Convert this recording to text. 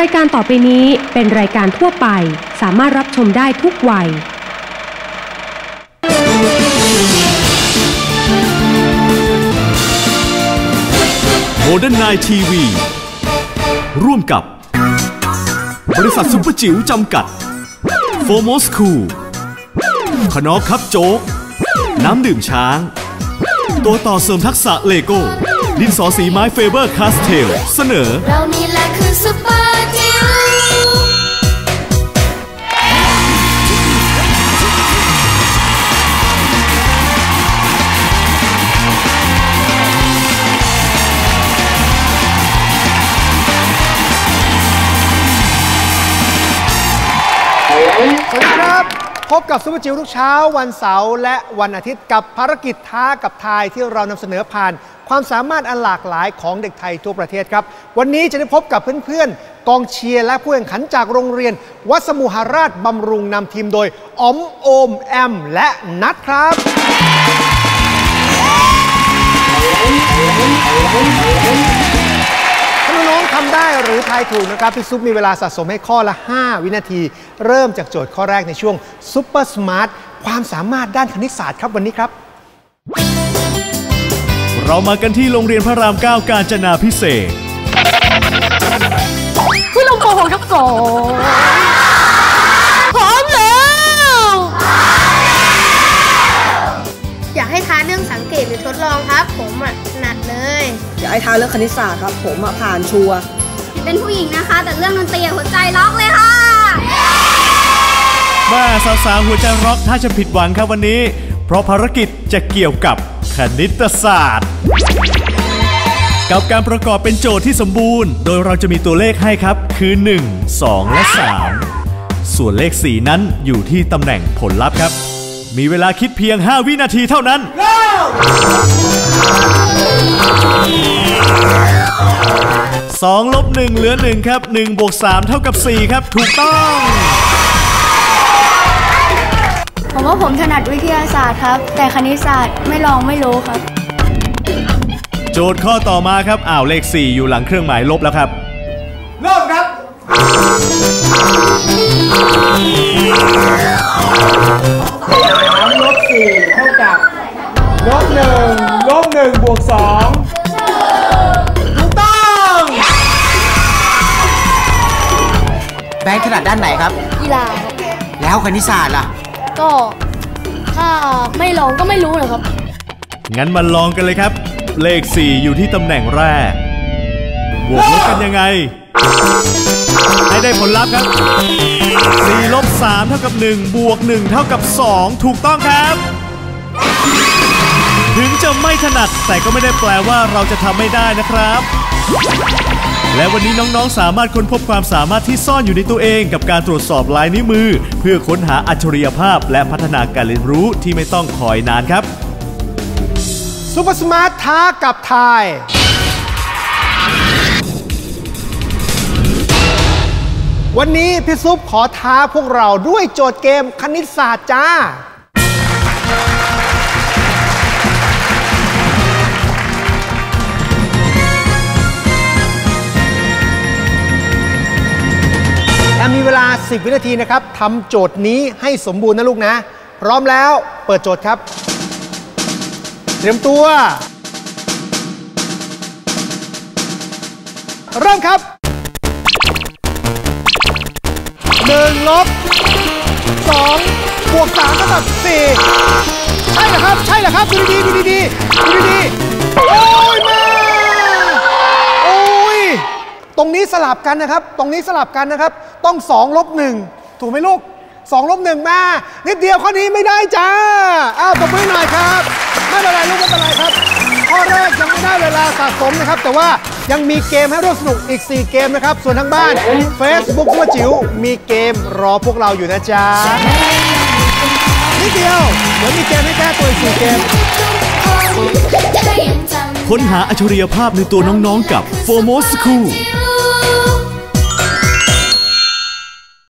รายการต่อไปนี้เป็นรายการทั่วไป สามารถรับชมได้ทุกวัย โมเดิร์นไนทีวีร่วมกับบริษัทซุปเปอร์จิ๋วจำกัดโฟโมสคูขนอครับโจ๊ก น้ำดื่มช้าง ตัวต่อเสริมทักษะเลโก้ ดินสอสีไม้เฟเบอร์คาสเทล เสนอเรานี่ สวัสดีครับ พบกับซุปเปอร์จิ๋วทุกเช้า วันเสาร์และวันอาทิตย์กับภารกิจท้ากับทายที่เรานำเสนอผ่าน ความสามารถอันหลากหลายของเด็กไทยทั่วประเทศครับ วันนี้จะได้พบกับเพื่อนๆ กองเชียร์และผู้แข่งขันจากโรงเรียน วัดสมุหราชบำรุงนำทีมโดยอ๋อมโอมแอมและนัทครับถ้า น้องๆทำได้หรือทายถูกนะครับพี่ซุปมีเวลาสะสมให้ข้อละ 5 วินาที เริ่มจากโจทย์ข้อแรกในช่วงซุปเปอร์สมาร์ทความสามารถด้านคณิตศาสตร์ครับวันนี้ครับ เรามากันที่โรงเรียนพระราม 9 กาญจนาพิเศษกพี่ลงโกหกครับสอ งสังเกตหรือทดลองครับ ผมอะถนัดเลยอยากให้ทายเรื่องคณิตศาสตร์ครับ ผมอะผ่านชัวร์เป็นผู้หญิงนะคะ แต่เรื่องดนตรีอะหัวใจล็อกเลยค่ะแม่สาวๆหัวใจร็อกถ้าจะผิดหวังครับวันนี้ เพราะภารกิจจะเกี่ยวกับคณิตศาสตร์ กับการประกอบเป็นโจทย์ที่สมบูรณ์ โดยเราจะมีตัวเลขให้ครับ คือ 1 2 และ 3 ส่วนเลข 4 นั้นอยู่ที่ตำแหน่งผลลัพธ์ครับ มีเวลาคิดเพียง 5 วินาทีเท่านั้น 2 ลบ 1 เหลือ 1 ครับ 1 บวก 3 เท่ากับ 4 ครับ ถูกต้อง ผมว่าผมถนัดวิทยาศาสตร์ครับ แต่คณิตศาสตร์ไม่ลองไม่รู้ครับ โจทย์ข้อต่อมาครับ อ้าว เลข 4 อยู่หลังเครื่องหมายลบแล้วครับ เริ่มครับ ดด้านไหนครับ กีฬาครับแล้วคณิตศาสตร์ล่ะ ก็ถ้าไม่ลองก็ไม่รู้นะครับ งั้นมาลองกันเลยครับ เลข 4 อยู่ที่ตำแหน่งแรก บวกลบกันยังไง ให้ได้ผลลัพธ์ครับ 4 ลบ 3 เท่ากับ 1 บวก 1 เท่ากับ 2 ถูกต้องครับ ถึงจะไม่ถนัดแต่ก็ไม่ได้แปลว่าเราจะทำไม่ได้นะครับ และวันนี้น้องๆ สามารถค้นพบความสามารถที่ซ่อนอยู่ในตัวเองกับการตรวจสอบลายนิ้วมือ เพื่อค้นหาอัจฉริยภาพ และพัฒนาการเรียนรู้ที่ไม่ต้องคอยนานครับซูเปอร์สมาร์ทท้ากับทาย วันนี้พี่ซุปขอท้าพวกเราด้วยโจทย์เกมคณิตศาสตร์จ้า และมีเวลา 10 วินาทีนะครับทำโจทย์นี้ให้สมบูรณ์นะลูกนะ พร้อมแล้วเปิดโจทย์ครับ เตรียมตัว เริ่มครับ1ลบ2บวก3เท่ากับ4ใช่เหรอครับ ใช่เหรอครับ ดูดีๆดูดีๆดูดีๆโอ้ยมาโอ้ ตรงนี้สลับกันนะครับ ตรงนี้สลับกันนะครับ ต้อง2ลบ1ถูกไหมลูก2ลบ1มา นิดเดียวข้อนี้ไม่ได้จ้า อ้าวตบมือหน่อยครับ ไม่เป็นไรลูกไม่เป็นไรครับ ข้อแรกยังไม่ได้เวลาสะสมนะครับ แต่ว่ายังมีเกมให้ร่วมสนุกอีก 4 เกมนะครับ ส่วนทางบ้าน Facebook ตัวจิ๋วมีเกมรอพวกเราอยู่นะจ๊ะ นิดเดียว เดี๋ยวมีเกมให้แก้ตัวอีก4เกมค้นหาอัจฉริยภาพในตัวน้องๆกับ f o r m o School